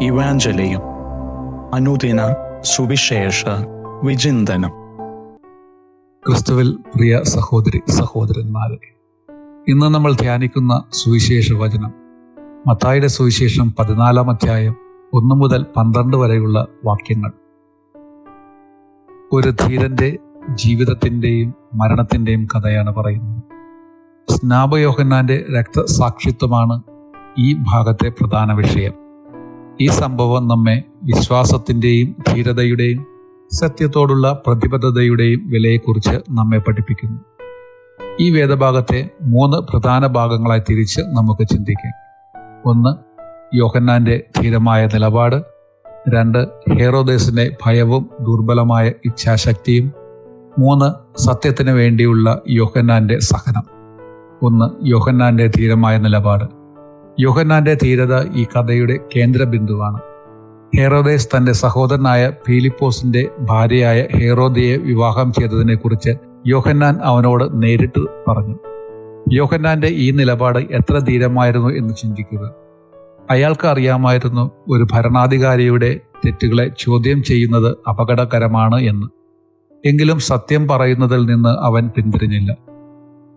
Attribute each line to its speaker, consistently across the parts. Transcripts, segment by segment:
Speaker 1: ഇവാഞ്ചലിയും അനുദിന സുവിശേഷ വിചിന്തനം.
Speaker 2: ക്രിസ്തുവിൽ പ്രിയ സഹോദരി സഹോദരന്മാരെ ഇന്ന് നമ്മൾ ധ്യാനിക്കുന്ന സുവിശേഷ വചനം മത്തായിയുടെ സുവിശേഷം പതിനാലാം അധ്യായം ഒന്ന് മുതൽ പന്ത്രണ്ട് വരെയുള്ള വാക്യങ്ങൾ. ഒരു ധീരന്റെ ജീവിതത്തിന്റെയും മരണത്തിന്റെയും കഥയാണ് പറയുന്നത്. സ്നാപയോഹന്നാന്റെ രക്തസാക്ഷിത്വമാണ് ഈ ഭാഗത്തെ പ്രധാന വിഷയം. ഈ സംഭവം നമ്മെ വിശ്വാസത്തിന്റെയും ധീരതയുടെയും സത്യത്തോടുള്ള പ്രതിബദ്ധതയുടെയും വിലയെക്കുറിച്ച് നമ്മെ പഠിപ്പിക്കുന്നു. ഈ വേദഭാഗത്തെ മൂന്ന് പ്രധാന ഭാഗങ്ങളായി തിരിച്ച് നമുക്ക് ചിന്തിക്കാം. ഒന്ന് യോഹന്നാന്റെ ധീരമായ നിലപാട്. രണ്ട് ഹേറോദേസിന്റെ ഭയവും ദുർബലമായ ഇച്ഛാശക്തിയും. മൂന്ന് സത്യത്തിന് വേണ്ടിയുള്ള യോഹന്നാന്റെ സഹനം. ഒന്ന് യോഹന്നാന്റെ ധീരമായ നിലപാട്. യോഹന്നാന്റെ ധീരത ഈ കഥയുടെ കേന്ദ്ര ബിന്ദുവാണ് ഹേറോദേസ് തന്റെ സഹോദരനായ ഫീലിപ്പോസിന്റെ ഭാര്യയായ ഹേറോദയെ വിവാഹം ചെയ്തതിനെക്കുറിച്ച് യോഹന്നാൻ അവനോട് നേരിട്ട് പറഞ്ഞു. യോഹന്നാന്റെ ഈ നിലപാട് എത്ര ധീരമായിരുന്നു എന്ന് ചിന്തിക്കുക. അയാൾക്ക് അറിയാമായിരുന്നു ഒരു ഭരണാധികാരിയുടെ തെറ്റുകളെ ചോദ്യം ചെയ്യുന്നത് അപകടകരമാണ് എന്ന്. എങ്കിലും സത്യം പറയുന്നതിൽ നിന്ന് അവൻ പിന്തിരിഞ്ഞില്ല.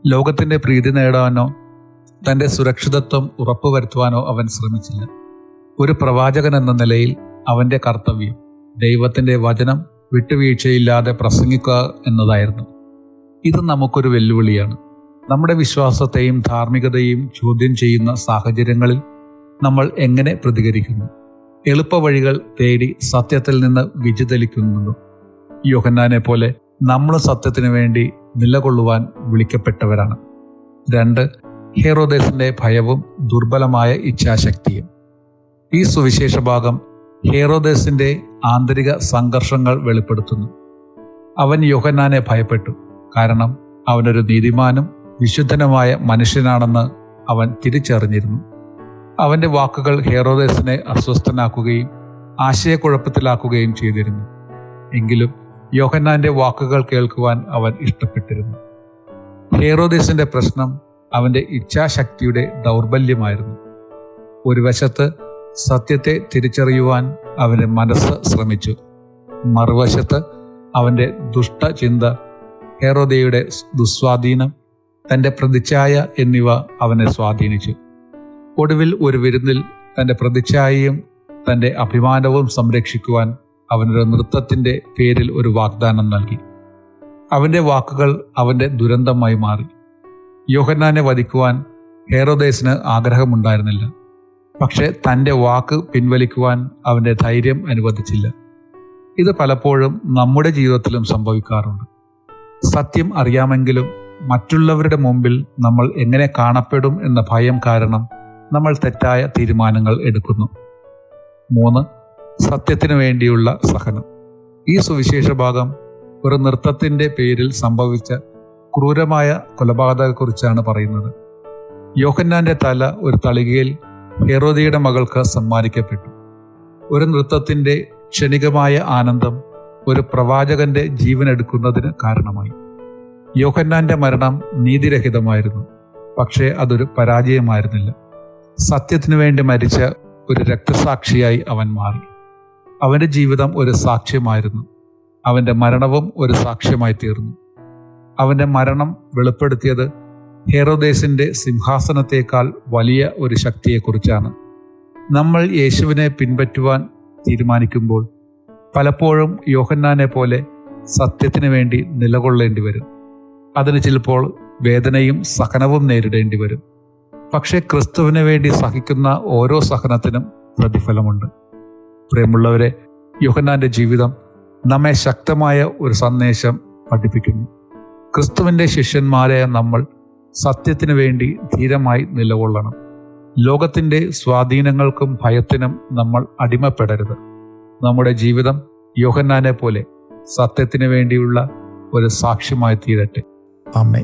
Speaker 2: ലോകത്തിന്റെ പ്രീതി നേടാനോ തന്റെ സുരക്ഷിതത്വം ഉറപ്പുവരുത്തുവാനോ അവൻ ശ്രമിച്ചില്ല. ഒരു പ്രവാചകൻ എന്ന നിലയിൽ അവന്റെ കർത്തവ്യം ദൈവത്തിന്റെ വചനം വിട്ടുവീഴ്ചയില്ലാതെ പ്രസംഗിക്കുക എന്നതായിരുന്നു. ഇത് നമുക്കൊരു വെല്ലുവിളിയാണ്. നമ്മുടെ വിശ്വാസത്തെയും ധാർമ്മികതയും ചോദ്യം ചെയ്യുന്ന സാഹചര്യങ്ങളിൽ നമ്മൾ എങ്ങനെ പ്രതികരിക്കുന്നു? എളുപ്പവഴികൾ തേടി സത്യത്തിൽ നിന്ന് വിചിതലിക്കുന്നുണ്ടോ യോഹന്നാനെ പോലെ നമ്മൾ സത്യത്തിനു വേണ്ടി നിലകൊള്ളുവാൻ വിളിക്കപ്പെട്ടവരാണ്. രണ്ട് ഹേറോദേസിന്റെ ഭയവും ദുർബലമായ ഇച്ഛാശക്തിയും. ഈ സുവിശേഷ ഭാഗം ഹേറോദേസിന്റെ ആന്തരിക സംഘർഷങ്ങൾ വെളിപ്പെടുത്തുന്നു. അവൻ യോഹന്നാനെ ഭയപ്പെട്ടു. കാരണം അവനൊരു നീതിമാനും വിശുദ്ധനുമായ മനുഷ്യനാണെന്ന് അവൻ തിരിച്ചറിഞ്ഞിരുന്നു. അവന്റെ വാക്കുകൾ ഹേറോദേസിനെ അസ്വസ്ഥനാക്കുകയും ആശയക്കുഴപ്പത്തിലാക്കുകയും ചെയ്തിരുന്നു. എങ്കിലും യോഹന്നാന്റെ വാക്കുകൾ കേൾക്കുവാൻ അവൻ ഇഷ്ടപ്പെട്ടിരുന്നു. ഹേറോദേസിന്റെ പ്രശ്നം അവന്റെ ഇച്ഛാശക്തിയുടെ ദൗർബല്യമായിരുന്നു. ഒരു വശത്ത് സത്യത്തെ തിരിച്ചറിയുവാൻ അവന്റെ മനസ്സ് ശ്രമിച്ചു. മറുവശത്ത് അവന്റെ ദുഷ്ടചിന്ത ഹേറോദയുടെ ദുസ്വാധീനം തന്റെ പ്രതിച്ഛായ എന്നിവ അവനെ സ്വാധീനിച്ചു. ഒടുവിൽ ഒരു വിരുന്നിൽ തന്റെ പ്രതിച്ഛായയും തന്റെ അഭിമാനവും സംരക്ഷിക്കുവാൻ അവനൊരു നൃത്തത്തിന്റെ പേരിൽ ഒരു വാഗ്ദാനം നൽകി. അവന്റെ വാക്കുകൾ അവന്റെ ദുരന്തമായി മാറി. യോഹന്നാനെ വധിക്കുവാൻ ഹേറോദേസിന് ആഗ്രഹമുണ്ടായിരുന്നില്ല. പക്ഷെ തന്റെ വാക്ക് പിൻവലിക്കുവാൻ അവന്റെ ധൈര്യം അനുവദിച്ചില്ല. ഇത് പലപ്പോഴും നമ്മുടെ ജീവിതത്തിലും സംഭവിക്കാറുണ്ട്. സത്യം അറിയാമെങ്കിലും മറ്റുള്ളവരുടെ മുമ്പിൽ നമ്മൾ എങ്ങനെ കാണപ്പെടും എന്ന ഭയം കാരണം നമ്മൾ തെറ്റായ തീരുമാനങ്ങൾ എടുക്കുന്നു. മൂന്ന് സത്യത്തിനു വേണ്ടിയുള്ള സഹനം. ഈ സുവിശേഷ ഭാഗം ഒരു നൃത്തത്തിന്റെ പേരിൽ സംഭവിച്ച ക്രൂരമായ കൊലപാതകത്തെക്കുറിച്ചാണ് പറയുന്നത്. യോഹന്നാന്റെ തല ഒരു തളികയിൽ ഹെറോദിയുടെ മകൾക്ക് സമ്മാനിക്കപ്പെട്ടു. ഒരു നൃത്തത്തിന്റെ ക്ഷണികമായ ആനന്ദം ഒരു പ്രവാചകന്റെ ജീവൻ എടുക്കുന്നതിന് കാരണമായി. യോഹന്നാന്റെ മരണം നീതിരഹിതമായിരുന്നു പക്ഷേ അതൊരു പരാജയമായിരുന്നില്ല. സത്യത്തിനു വേണ്ടി മരിച്ച ഒരു രക്തസാക്ഷിയായി അവൻ മാറി. അവന്റെ ജീവിതം ഒരു സാക്ഷ്യമായിരുന്നു. അവന്റെ മരണവും ഒരു സാക്ഷ്യമായി തീർന്നു. അവന്റെ മരണം വെളിപ്പെടുത്തിയത് ഹെറോദേസിന്റെ സിംഹാസനത്തേക്കാൾ വലിയ ഒരു ശക്തിയെക്കുറിച്ചാണ്. നമ്മൾ യേശുവിനെ പിൻപറ്റുവാൻ തീരുമാനിക്കുമ്പോൾ പലപ്പോഴും യോഹന്നാനെ പോലെ സത്യത്തിന് വേണ്ടി നിലകൊള്ളേണ്ടി വരും. അതിന് ചിലപ്പോൾ വേദനയും സഹനവും നേരിടേണ്ടി വരും. പക്ഷേ ക്രിസ്തുവിന് വേണ്ടി സഹിക്കുന്ന ഓരോ സഹനത്തിനും പ്രതിഫലമുണ്ട്. പ്രിയമുള്ളവരെ യോഹന്നാന്റെ ജീവിതം നമ്മെ ശക്തമായ ഒരു സന്ദേശം പഠിപ്പിക്കുന്നു. ക്രിസ്തുവിന്റെ ശിഷ്യന്മാരായ നമ്മൾ സത്യത്തിനു വേണ്ടി ധീരമായി നിലകൊള്ളണം. ലോകത്തിന്റെ സ്വാധീനങ്ങൾക്കും ഭയത്തിനും നമ്മൾ അടിമപ്പെടരുത്. നമ്മുടെ ജീവിതം യോഹന്നാനെ പോലെ സത്യത്തിനു വേണ്ടിയുള്ള ഒരു സാക്ഷ്യമായി തീരട്ടെ.
Speaker 1: അമ്മേ